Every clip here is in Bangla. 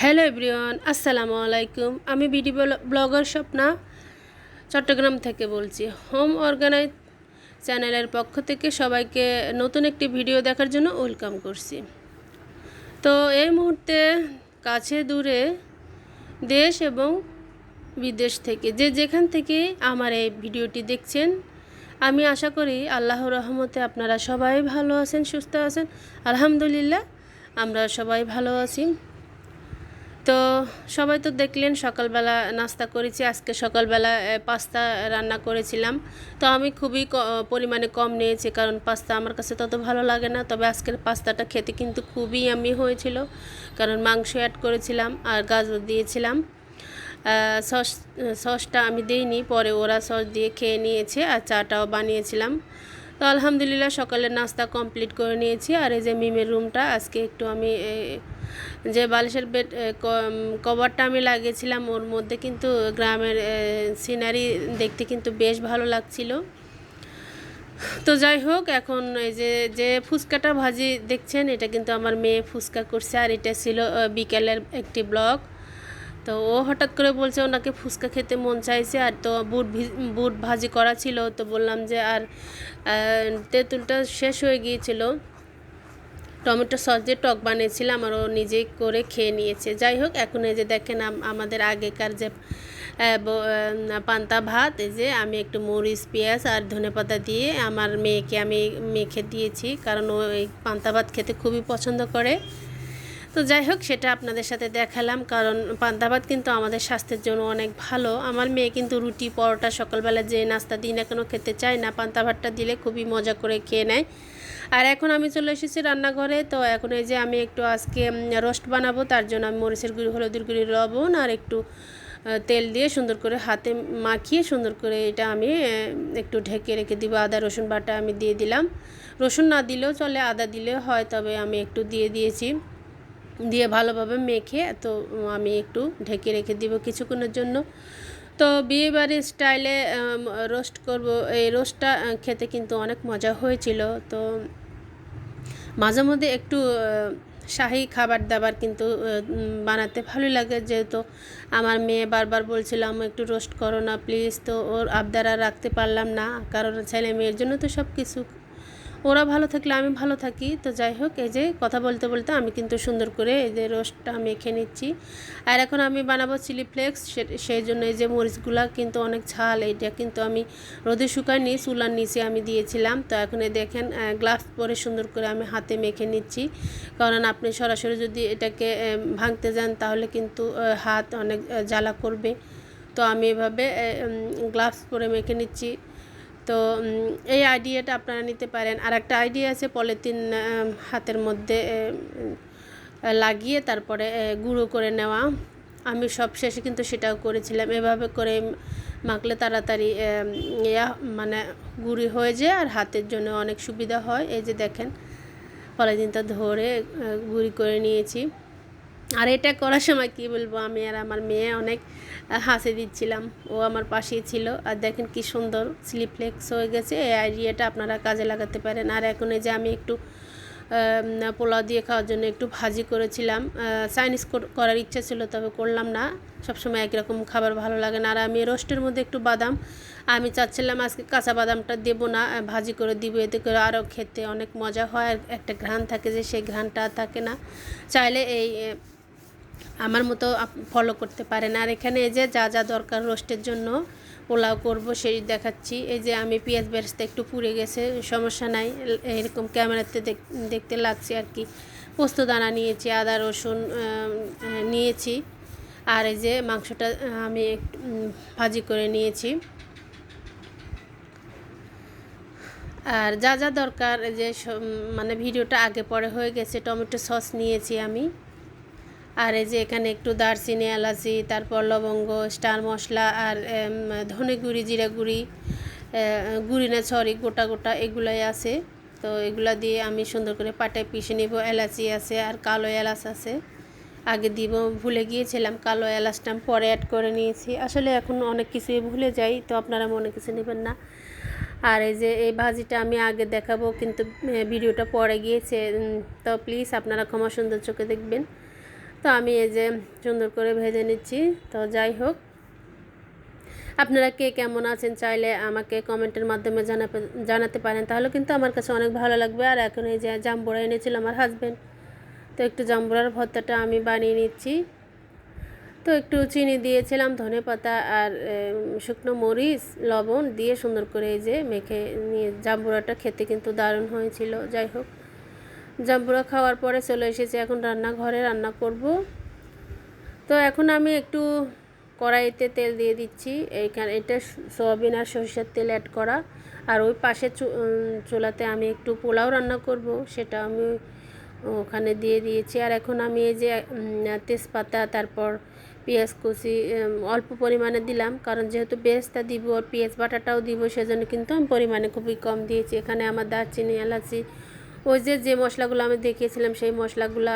হ্যালো এভরিওয়ান, আসসালামু আলাইকুম। আমি বিডি ব্লগার স্বপ্না, চট্টগ্রাম থেকে বলছি। হোম অর্গানাইজ চ্যানেলের পক্ষ থেকে সবাইকে নতুন একটি ভিডিও দেখার জন্য ওয়েলকাম করছি। তো এই মুহূর্তে কাছে দূরে দেশ এবং বিদেশ থেকে যে যেখান থেকে আমার এই ভিডিওটি দেখছেন, আমি আশা করি আল্লাহর রহমতে আপনারা সবাই ভালো আছেন, সুস্থ আছেন। আলহামদুলিল্লাহ, আমরা সবাই ভালো আছি। তো সবাই তো দেখলেন, সকালবেলা নাস্তা করেছি, আজকে সকালবেলা পাস্তা রান্না করেছিলাম। তো আমি খুবই পরিমাণে কম নিয়েছি, কারণ পাস্তা আমার কাছে তত ভালো লাগে না। তবে আজকের পাস্তাটা খেতে কিন্তু খুবই আমি হয়েছিল, কারণ মাংস অ্যাড করেছিলাম আর গাজর দিয়েছিলাম। সস সসটা আমি দিইনি, পরে ওরা সস দিয়ে খেয়ে নিয়েছে আর চাটাও বানিয়েছিলাম। তো আলহামদুলিল্লাহ সকালের নাস্তা কমপ্লিট করে নিয়েছি। আর এই যে মিমের রুমটা, আজকে একটু আমি যে বালিশের বেড কভারটা আমি লাগিয়েছিলাম, ওর মধ্যে কিন্তু গ্রামের সিনারি দেখতে কিন্তু বেশ ভালো লাগছিল। তো যাই হোক, এখন এই যে যে ফুচকাটা ভাজি দেখছেন, এটা কিন্তু আমার মেয়ে ফুচকা করছে, আর এটা ছিল বিকেলের একটি ব্লগ। তো ও হঠাৎ করে বলছে ওনাকে ফুচকা খেতে মন চাইছে আর তো বুট বুট ভাজি করা ছিল, তো বললাম যে আর তেঁতুলটা শেষ হয়ে গিয়েছিল। টমেটো সস দিয়ে টক বানিয়েছিলাম আর ও নিজেই করে খেয়ে নিয়েছে। যাই হোক, এখন এই যে দেখেন আমাদের আগেকার যে পান্তা ভাত, এই যে আমি একটু মরিচ, পেঁয়াজ আর ধনেপাতা দিয়ে আমার মেয়েকে আমি মেখে দিয়েছি, কারণ ও এই পান্তা ভাত খেতে খুবই পছন্দ করে। তো যাই হোক, সেটা আপনাদের সাথে দেখালাম। কারণ পান্তা ভাত কিন্তু আমাদের স্বাস্থ্যের জন্য অনেক ভালো। আমার মেয়ে কিন্তু রুটি, পরোটা সকালবেলা যে নাস্তা দিই না কেন খেতে চায় না পান্তা ভাতটা দিলে খুবই মজা করে খেয়ে নেয়। আর এখন আমি চলে এসেছি রান্নাঘরে। তো এখন এই যে আমি একটু আজকে রোস্ট বানাবো, তার জন্য আমি মরিচের গুঁড়ি, হলুদের গুঁড়ি, লবণ আর একটু তেল দিয়ে সুন্দর করে হাতে মাখিয়ে সুন্দর করে এটা আমি একটু ঢেকে রেখে দিব। আদা, রসুন বাটা আমি দিয়ে দিলাম। রসুন না দিলেও চলে, আদা দিলেও হয়, তবে আমি একটু দিয়ে দিয়েছি। দিয়ে ভালোভাবে মেখে তো আমি একটু ঢেকে রেখে দিব কিছুক্ষণের জন্য। তো বিয়েবাড়ির স্টাইলে রোস্ট করব, এই রোস্টটা খেতে কিন্তু অনেক মজা হয়েছিল। তো মাঝে মধ্যে একটু শাহি খাবার দাবার কিন্তু বানাতে ভালো লাগে। যেহেতু আমার মেয়ে বারবার বলছিলাম একটু রোস্ট করো না, প্লিজ। তো ওর আবদারা রাখতে পারলাম না। কারণ ছেলে মেয়ের জন্য তো সব কিছু ওরা ভালো থাকলে আমি ভালো থাকি। তো যাই হোক, এই যে কথা বলতে বলতে আমি কিন্তু সুন্দর করে এই যে রোস্টটা মেখে নিচ্ছি। আর এখন আমি বানাবো চিলি ফ্লেক্স সেই জন্য এই যে মরিচগুলা কিন্তু অনেক ঝাল, এইটা কিন্তু আমি রোদে শুকাইনি চুলার নিচে আমি দিয়েছিলাম। তো এখন দেখেন গ্লাভস পরে সুন্দর করে আমি হাতে মেখে নিচ্ছি। কারণ আপনি সরাসরি যদি এটাকে ভাঙতে যান তাহলে কিন্তু হাত অনেক জ্বালা করবে। তো আমি এভাবে গ্লাভস পরে মেখে নিচ্ছি। তো এই আইডিয়াটা আপনারা নিতে পারেন। আর একটা আইডিয়া আছে, পলিথিন হাতের মধ্যে লাগিয়ে তারপরে গুঁড়ো করে নেওয়া। আমি সব শেষে কিন্তু সেটাও করেছিলাম। এভাবে করে মাখলে তাড়াতাড়ি ইয়া মানে গুঁড়ি হয়ে যায় আর হাতের জন্য অনেক সুবিধা হয়। এই যে দেখেন, পলিথিনটা ধরে গুঁড়ি করে নিয়েছি। আর এটা করার সময় কি বলব, আমি আর আমার মেয়ে অনেক হাসি দিচ্ছিলাম। ও আমার পাশেই ছিল। আর দেখেন কি সুন্দর স্লিপলেক্স হয়ে গেছে। এই আইডিয়াটা আপনারা কাজে লাগাতে পারেন। আর এখন এই যে আমি একটু পোলাও দিয়ে খাওয়ার জন্য একটু ভাজি করেছিলাম। চাইনিজ করার ইচ্ছা ছিল, তবে করলাম না। সবসময় একই রকম খাবার ভালো লাগে না। আর আমি রোস্টের মধ্যে একটু বাদাম, আমি চাচ্ছিলাম আজকে কাঁচা বাদামটা দেবো না ভাজি করে দিব। এতে করে আরও খেতে অনেক মজা হয়। আর একটা ঘ্রাণ থাকে যে, সেই ঘ্রাণটা থাকে না। চাইলে এই আমার মতো ফলো করতে পারেন আর এখানে এই যে যা যা দরকার রোস্টের জন্য পোলাও করব সেই দেখাচ্ছি। এই যে আমি পেঁয়াজ বেরেস্তা একটু পুড়ে গেছে, সমস্যা নাই। এরকম ক্যামেরাতে দেখতে লাগছে আর কি। পোস্ত দানা নিয়েছি, আদা, রসুন নিয়েছি। আর এই যে মাংসটা আমি একটু ভাজি করে নিয়েছি। আর যা যা দরকার যে মানে ভিডিওটা আগে পরে হয়ে গেছে, টমেটো সস নিয়েছি আমি। আর এই যে এখানে একটু দারচিনি, এলাচি, তারপর লবঙ্গ, স্টার মশলা আর ধনে গুঁড়ি, জিরা গুঁড়ি গুঁড়ি না, সরি, গোটা গোটা এগুলাই আছে। তো এগুলা দিয়ে আমি সুন্দর করে পাটায় পিষে নিব। এলাচি আছে আর কালো এলাচ আছে। আগে দিব, ভুলে গিয়েছিলাম কালো এলাচটা পরে অ্যাড করে নিয়েছি। আসলে এখন অনেক কিছুই ভুলে যাই, তো আপনারা মনে কিছু নেবেন না। আর এই যে এই ভাজিটা আমি আগে দেখাবো, কিন্তু ভিডিওটা পরে গিয়েছে। তো প্লিজ আপনারা ক্ষমা সুন্দর চোখে দেখবেন। তো আমি এই যে সুন্দর করে ভেজে নিচ্ছি। তো যাই হোক, আপনারা কে কেমন আছেন চাইলে আমাকে কমেন্টের মাধ্যমে জানাতে জানাতে পারেন। তাহলে কিন্তু আমার কাছে অনেক ভালো লাগবে। আর এখন এই যে জাম্বুরা এনেছিল আমার হাজব্যান্ড তো একটু জাম্বুরার ভর্তাটা আমি বানিয়ে নিচ্ছি। তো একটু চিনি দিয়েছিলাম, ধনে পাতা আর শুকনো মরিচ, লবণ দিয়ে সুন্দর করে এই যে মেখে নিয়ে, জাম্বুরাটা খেতে কিন্তু দারুণ হয়েছিল। যাই হোক জাম্বুরা খাওয়ার পরে চলে এসেছি, এখন রান্নাঘরে রান্না করব। তো এখন আমি একটু কড়াইতে তেল দিয়ে দিচ্ছি, এইখানে এটা সয়াবিন আর সরষের তেল অ্যাড করা। আর ওই পাশে চুলাতে আমি একটু পোলাও রান্না করব, সেটা আমি ওখানে দিয়ে দিয়েছি। আর এখন আমি এই যে তেজপাতা, তারপর পেঁয়াজ কুচি অল্প পরিমাণে দিলাম, কারণ যেহেতু বেরেস্তা দিব আর পেঁয়াজ বাটাটাও দিব, সেজন্য কিন্তু আমি পরিমাণে খুবই কম দিয়েছি। এখানে আমার দারচিনি, এলাচি ওই যে যে মশলাগুলো আমি দেখিয়েছিলাম, সেই মশলাগুলো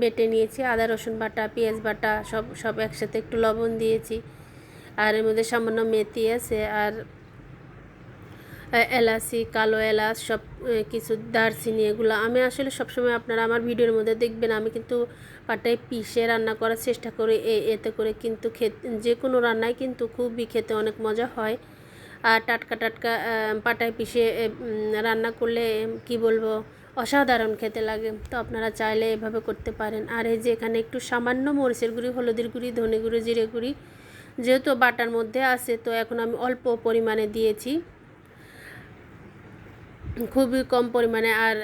বেটে নিয়েছি। আদা, রসুন বাটা, পেঁয়াজ বাটা, সব সব একসাথে একটু লবণ দিয়েছি। আর এর মধ্যে সামান্য মেথি আছে আর এলাচি, কালো এলাচ, সব কিছু দারচিনি এগুলো। আমি আসলে সবসময় আপনারা আমার ভিডিওর মধ্যে দেখবেন, আমি কিন্তু পাটায় পিষে রান্না করার চেষ্টা করি। এতে করে কিন্তু খেতে, যে কোনো রান্নায় কিন্তু খুবই খেতে অনেক মজা হয়। টাটকা টাটকা পাটায় পিষে রান্না করলে, কি বলব, অসাধারণ খেতে লাগে। তো আপনারা চাইলে এভাবে করতে পারেন। আর এই যে এখানে একটু সামান্য মরিচের গুঁড়ি, হলুদের গুঁড়ি, ধনে গুঁড়ি, জিরে গুঁড়ি যেহেতু বাটার মধ্যে আছে, তো এখন আমি অল্প পরিমাণে দিয়েছি। খুবই কম পরিমাণে আর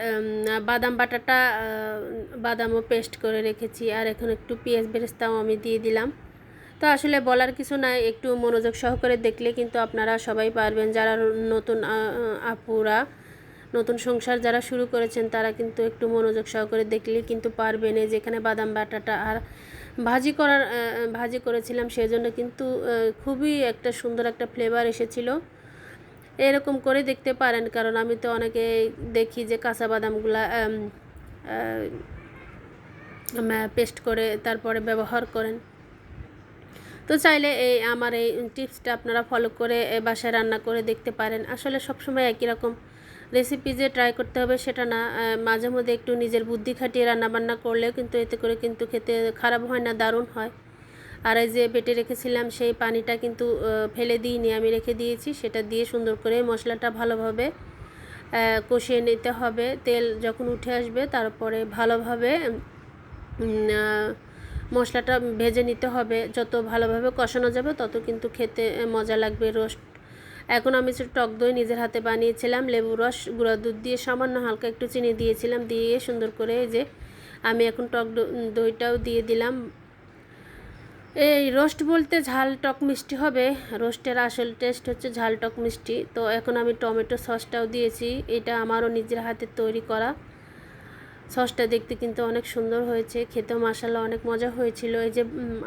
বাদাম বাটাটা বাদামও পেস্ট করে রেখেছি। আর এখন একটু পেঁয়াজ বেরেস্তাও আমি দিয়ে দিলাম। তো আসলে বলার কিছু নাই, একটু মনোযোগ সহকারে দেখলে কিন্তু আপনারা সবাই পারবেন। যারা নতুন আপুরা, নতুন সংসার যারা শুরু করেছেন, তারা কিন্তু একটু মনোযোগ সহকারে দেখলে কিন্তু পারবেন। এই যেখানে বাদাম বাটাটা আর ভাজি করার ভাজি করেছিলাম, সেজন্য কিন্তু খুবই একটা সুন্দর একটা ফ্লেভার এসেছিল। এরকম করে দেখতে পারেন, কারণ আমি তো অনেকে দেখি যে কাঁচা বাদামগুলা পেস্ট করে তারপরে ব্যবহার করেন। তো চাইলে এই আমার এই টিপসটা আপনারা ফলো করে বাসায় রান্না করে দেখতে পারেন। আসলে সবসময় একই রকম রেসিপি যে ট্রাই করতে হবে সেটা না। মাঝে মধ্যে একটু নিজের বুদ্ধি খাটিয়ে রান্না বান্না করলেও কিন্তু এতে করে কিন্তু খেতে খারাপ হয় না, দারুণ হয়। আর এই যে বেটে রেখেছিলাম সেই পানিটা কিন্তু ফেলে দিইনি, আমি রেখে দিয়েছি। সেটা দিয়ে সুন্দর করে মশলাটা ভালোভাবে কষিয়ে নিতে হবে। তেল যখন উঠে আসবে তারপরে ভালোভাবে মশলাটা ভেজে নিতে হবে। যত ভালোভাবে কষানো যাবে, তত কিন্তু খেতে মজা লাগবে, রোস্ট। এখন আমি টক দই নিজের হাতে বানিয়েছিলাম, লেবু রস, গুঁড়া দুধ দিয়ে সামান্য হালকা একটু চিনি দিয়েছিলাম, দিয়ে সুন্দর করে যে আমি এখন টক দইটাও দিয়ে দিলাম। এই রোস্ট বলতে ঝাল টক মিষ্টি হবে। রোস্টের আসল টেস্ট হচ্ছে ঝাল টক মিষ্টি। তো এখন আমি টমেটো সসটাও দিয়েছি। এটা আমারও নিজের হাতে তৈরি করা। সসটা দেখতে কিন্তু অনেক সুন্দর হয়েছে, খেতেও মশালা অনেক মজা হয়েছিল। এই যে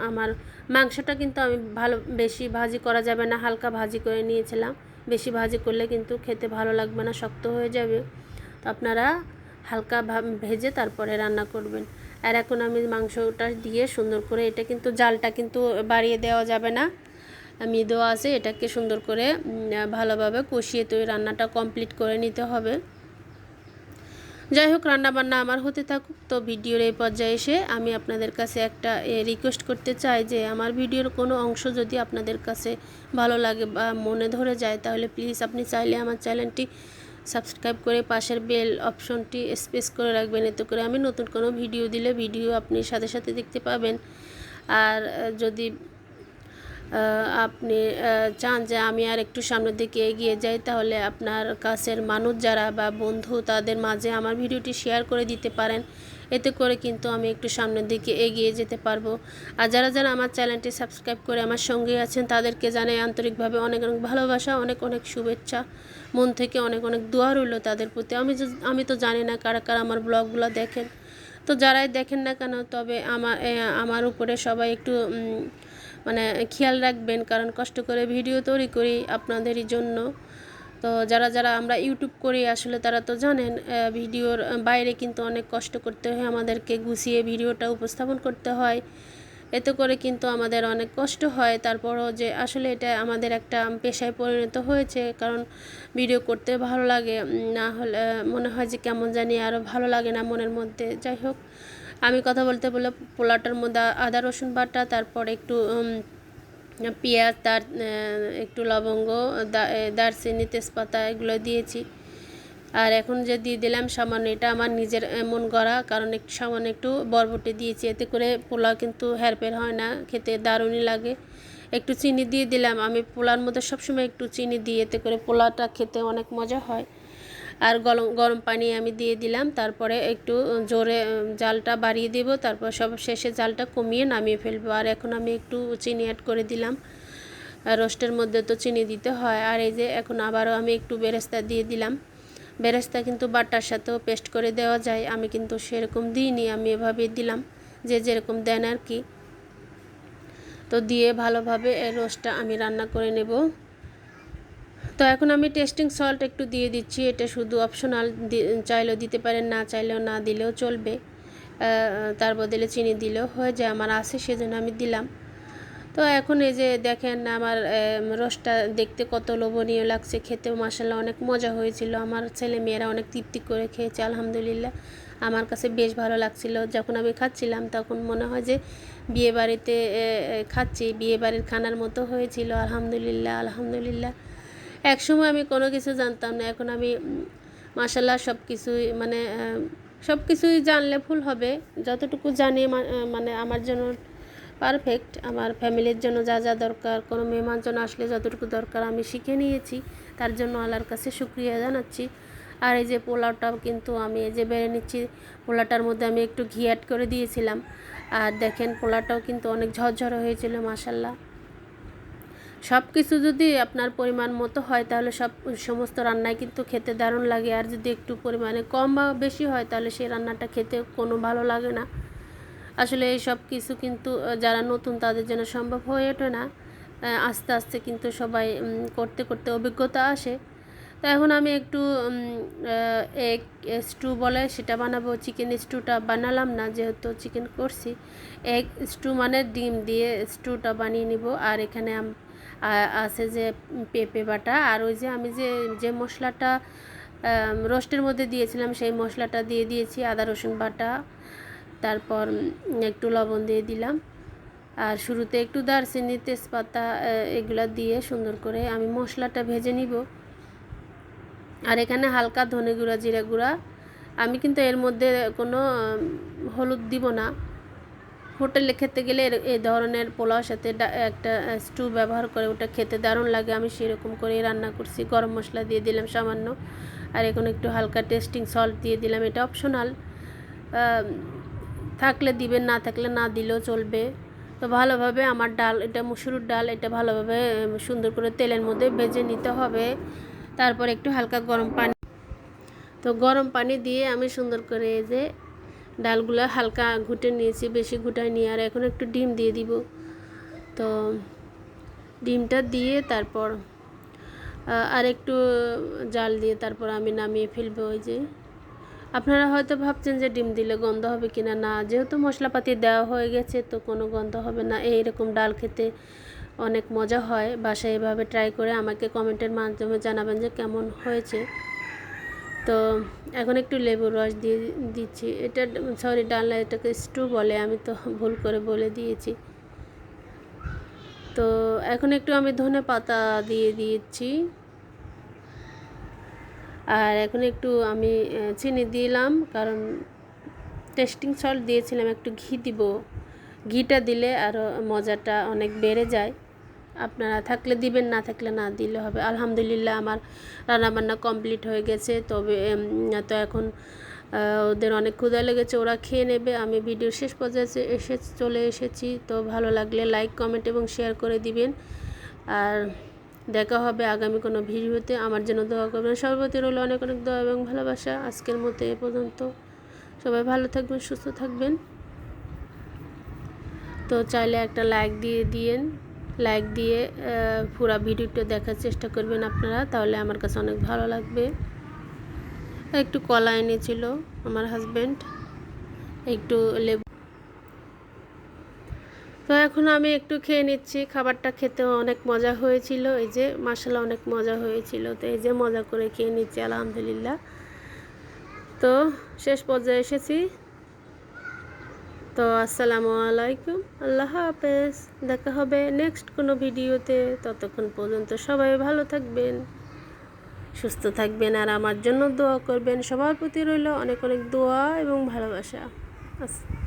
আমার মাংসটা কিন্তু আমি ভালো, বেশি ভাজি করা যাবে না, হালকা ভাজি করে নিয়েছিলাম। বেশি ভাজি করলে কিন্তু খেতে ভালো লাগবে না, শক্ত হয়ে যাবে। তো আপনারা হালকা ভেজে তারপরে রান্না করবেন। আর এখন আমি মাংসটা দিয়ে সুন্দর করে এটা কিন্তু জালটা কিন্তু বাড়িয়ে দেওয়া যাবে না। দেওয়া আছে, এটাকে সুন্দর করে ভালোভাবে কষিয়ে তো রান্নাটা কমপ্লিট করে নিতে হবে। যাই হোক রান্নাবান্না আমার হতে থাকুক। তো ভিডিওর এই পর্যায়ে এসে আমি আপনাদের কাছে একটা রিকোয়েস্ট করতে চাই যে, আমার ভিডিওর কোনো অংশ যদি আপনাদের কাছে ভালো লাগে বা মনে ধরে যায়, তাহলে প্লিজ আপনি চাইলে আমার চ্যানেলটি সাবস্ক্রাইব করে পাশের বেল অপশনটি স্পেস করে রাখবেন। এতে করে আমি নতুন কোনো ভিডিও দিলে ভিডিও আপনি সাথে সাথে দেখতে পাবেন। আর যদি আপনি চান যে আমি আর একটু সামনের দিকে এগিয়ে যাই, তাহলে আপনার কাছের মানুষ যারা বা বন্ধু তাদের মাঝে আমার ভিডিওটি শেয়ার করে দিতে পারেন। এতে করে কিন্তু আমি একটু সামনের দিকে এগিয়ে যেতে পারব। আর যারা যারা আমার চ্যানেলটি সাবস্ক্রাইব করে আমার সঙ্গে আছেন, তাদেরকে জানাই আন্তরিকভাবে অনেক অনেক ভালোবাসা, অনেক অনেক শুভেচ্ছা। মন থেকে অনেক অনেক দোয়া রইল তাদের প্রতি। আমি আমি তো জানি না কারা কারা আমার ব্লগগুলো দেখেন। তো যারাই দেখেন না কেন, তবে আমার আমার উপরে সবাই একটু মানে খেয়াল রাখবেন, কারণ কষ্ট করে ভিডিও তৈরি করি আপনাদেরই জন্য। তো যারা যারা আমরা ইউটিউব করি, আসলে তারা তো জানেন ভিডিওর বাইরে কিন্তু অনেক কষ্ট করতে হয়, আমাদেরকে গুছিয়ে ভিডিওটা উপস্থাপন করতে হয়। এতে করে কিন্তু আমাদের অনেক কষ্ট হয়। তারপরও যে আসলে এটা আমাদের একটা পেশায় পরিণত হয়েছে, কারণ ভিডিও করতে ভালো লাগে না হলে মনে হয় যে কেমন জানি আরও ভালো লাগে না মনের মধ্যে। যাই হোক আমি কথা বলতে বলে পোলাওটার মধ্যে আদা, রসুন বাটা, তারপর একটু পেঁয়াজ, তার একটু লবঙ্গ দারচিনি, তেজপাতা এগুলো দিয়েছি। আর এখন যে দিয়ে দিলাম সামান্য, এটা আমার নিজের মন গড়া, কারণ একটু সামান্য একটু বরবটি দিয়েছি, এতে করে পোলাও কিন্তু হেরফের হয় না, খেতে দারুণই লাগে। একটু চিনি দিয়ে দিলাম, আমি পোলার মধ্যে সবসময় একটু চিনি দিই, এতে করে পোলাওটা খেতে অনেক মজা হয়। আর গরম গরম পানি আমি দিয়ে দিলাম। তারপরে একটু জোরে জালটা বাড়িয়ে দেব। তারপর সব শেষে জালটা কমিয়ে নামিয়ে ফেলব। আর এখন আমি একটু চিনি অ্যাড করে দিলাম। রোস্টের মধ্যে তো চিনি দিতে হয়। আর এই যে এখন আবারও আমি একটু বেরেস্তা দিয়ে দিলাম। বেরেস্তা কিন্তু বাটার সাথেও পেস্ট করে দেওয়া যায়। আমি কিন্তু সেরকম দিইনি, আমি এভাবেই দিলাম। যে যেরকম দেন আর কি। তো দিয়ে ভালোভাবে রোস্টটা আমি রান্না করে নেব। তো এখন আমি টেস্টিং সল্ট একটু দিয়ে দিচ্ছি। এটা শুধু অপশনাল চাইলেও দিতে পারেন, না চাইলেও না দিলেও চলবে। তার বদলে চিনি দিলেও হয়ে যায়, আমার আছে সেজন্য আমি দিলাম। তো এখন এই যে দেখেন আমার রসটা দেখতে কত লোভনীয় লাগছে, খেতেও মাসাল্লাহ অনেক মজা হয়েছিল। আমার ছেলে মেয়েরা অনেক তৃপ্তি করে খেয়েছে, আলহামদুলিল্লাহ। আমার কাছে বেশ ভালো লাগছিল। যখন আমি খাচ্ছিলাম, তখন মনে হয় যে বিয়ে বাড়িতে খাচ্ছি। বিয়ে বাড়ির খানার মতো হয়েছিল, আলহামদুলিল্লাহ আলহামদুলিল্লাহ। এক সময় আমি কোনো কিছু জানতাম না। এখন আমি মাসাল্লাহ সব কিছুই মানে সব কিছুই জানলে ভুল হবে। যতটুকু জানি মানে আমার জন্য পারফেক্ট আমার ফ্যামিলির জন্য যা যা দরকার, কোনো মেহমান জন্য আসলে যতটুকু দরকার আমি শিখে নিয়েছি, তার জন্য আল্লাহর কাছে শুক্রিয়া জানাচ্ছি। আর এই যে পোলাওটাও কিন্তু আমি এই যে বেড়ে নিচ্ছি পোলাটার মধ্যে আমি একটু ঘি অ্যাড করে দিয়েছিলাম। আর দেখেন পোলাটাও কিন্তু অনেক ঝরঝরে হয়েছিল মাসাল্লাহ সব কিছু যদি আপনার পরিমাণ মতো হয়, তাহলে সব, সমস্ত রান্নায় কিন্তু খেতে দারুণ লাগে। আর যদি একটু পরিমাণে কম বা বেশি হয়, তাহলে সেই রান্নাটা খেতে কোনো ভালো লাগে না। আসলে এই সব কিছু কিন্তু যারা নতুন তাদের জন্য সম্ভব হয়ে ওঠে না। আস্তে আস্তে কিন্তু সবাই করতে করতে অভিজ্ঞতা আসে। তো এখন আমি একটু এগ স্টু বলে সেটা বানাবো। চিকেন স্টুটা বানালাম না, যেহেতু চিকেন করছি। এক স্টু মানে ডিম দিয়ে স্টুটা বানিয়ে নিব। আর এখানে আছে যে পেঁপে বাটা আর ওই যে আমি যে যে মশলাটা রোস্টের মধ্যে দিয়েছিলাম সেই মশলাটা দিয়ে দিয়েছি আদা, রসুন বাটা, তারপর একটু লবণ দিয়ে দিলাম। আর শুরুতে একটু দারচিনি, তেজপাতা এগুলা দিয়ে সুন্দর করে আমি মশলাটা ভেজে নিব। আর এখানে হালকা ধনে গুঁড়া, জিরা গুঁড়া, আমি কিন্তু এর মধ্যে কোনো হলুদ দিব না। হোটেলে খেতে গেলে এই ধরনের পোলাওর সাথে একটা স্টু ব্যবহার করে ওটা খেতে দারুণ লাগে। আমি সেরকম করে রান্না করছি। গরম মশলা দিয়ে দিলাম সামান্য। আর এখন একটু হালকা টেস্টিং সল্ট দিয়ে দিলাম। এটা অপশনাল থাকলে দিবেন, না থাকলে না দিলেও চলবে। তো ভালোভাবে আমার ডাল, এটা মুসুরির ডাল, এটা ভালোভাবে সুন্দর করে তেলের মধ্যে ভেজে নিতে হবে। তারপর একটু হালকা গরম পানি। তো গরম পানি দিয়ে আমি সুন্দর করে যে ডালগুলো হালকা ঘুটে নিয়েছি, বেশি ঘুটাই নিয়ে আর এখন একটু ডিম দিয়ে দিব। তো ডিমটা দিয়ে তারপর আর একটু জাল দিয়ে তারপর আমি নামিয়ে ফেলব ওই যে। আপনারা হয়তো ভাবছেন যে ডিম দিলে গন্ধ হবে কিনা? না, যেহেতু মশলাপাতি দেওয়া হয়ে গেছে, তো কোনো গন্ধ হবে না। এইরকম ডাল খেতে অনেক মজা হয়। বাসায় এভাবে ট্রাই করে আমাকে কমেন্টের মাধ্যমে জানাবেন যে কেমন হয়েছে। তো এখন একটু লেবুর রস দিয়ে দিচ্ছি। এটা সরি, ডালনা এটাকে স্টু বলে, আমি তো ভুল করে বলে দিয়েছি। তো এখন একটু আমি ধনে পাতা দিয়ে দিয়েছি আর এখন একটু আমি চিনি দিলাম, কারণ টেস্টিং সল্ট দিয়েছিলাম, একটু ঘি দিব। ঘিটা দিলে আরও মজাটা অনেক বেড়ে যায়। আপনারা থাকলে দিবেন, না থাকলে না দিলে হবে। আলহামদুলিল্লাহ আমার রান্নাবান্না কমপ্লিট হয়ে গেছে। তবে তো এখন ওদের অনেক ক্ষুধা লেগেছে, ওরা খেয়ে নেবে। আমি ভিডিও শেষ পর্যায়ে এসে- চলে এসেছি। তো ভালো লাগলে লাইক, কমেন্ট এবং শেয়ার করে দিবেন। আর দেখা হবে আগামী কোনো ভিডিওতে। আমার জন্য দোয়া করবেন। সর্বতি রইল অনেক অনেক দোয়া এবং ভালোবাসা। আজকের মতো এ পর্যন্ত। সবাই ভালো থাকবেন, সুস্থ থাকবেন। তো চাইলে একটা লাইক দিয়ে দিয়েন। লাইক দিয়ে পুরা ভিডিওটা দেখার চেষ্টা করবেন আপনারা, তাহলে আমার কাছে অনেক ভালো লাগবে। একটু কলা এনেছিল আমার হাজব্যান্ড একটু লেবু। তো এখন আমি একটু খেয়ে নিচ্ছি, খাবারটা খেতে অনেক মজা হয়েছিল, এই যে মশলা অনেক মজা হয়েছিল, তো এই যে মজা করে খেয়ে নিচ্ছি, আলহামদুলিল্লাহ। তো শেষ পর্যায়ে এসেছি। তো আসসালামু আলাইকুম। আল্লাহ হাফেজ। দেখা হবে নেক্সট কোনো ভিডিওতে। ততক্ষণ পর্যন্ত সবাই ভালো থাকবেন, সুস্থ থাকবেন, আর আমার জন্য দোয়া করবেন। সবার প্রতি রইল অনেক অনেক দোয়া এবং ভালোবাসা। আস-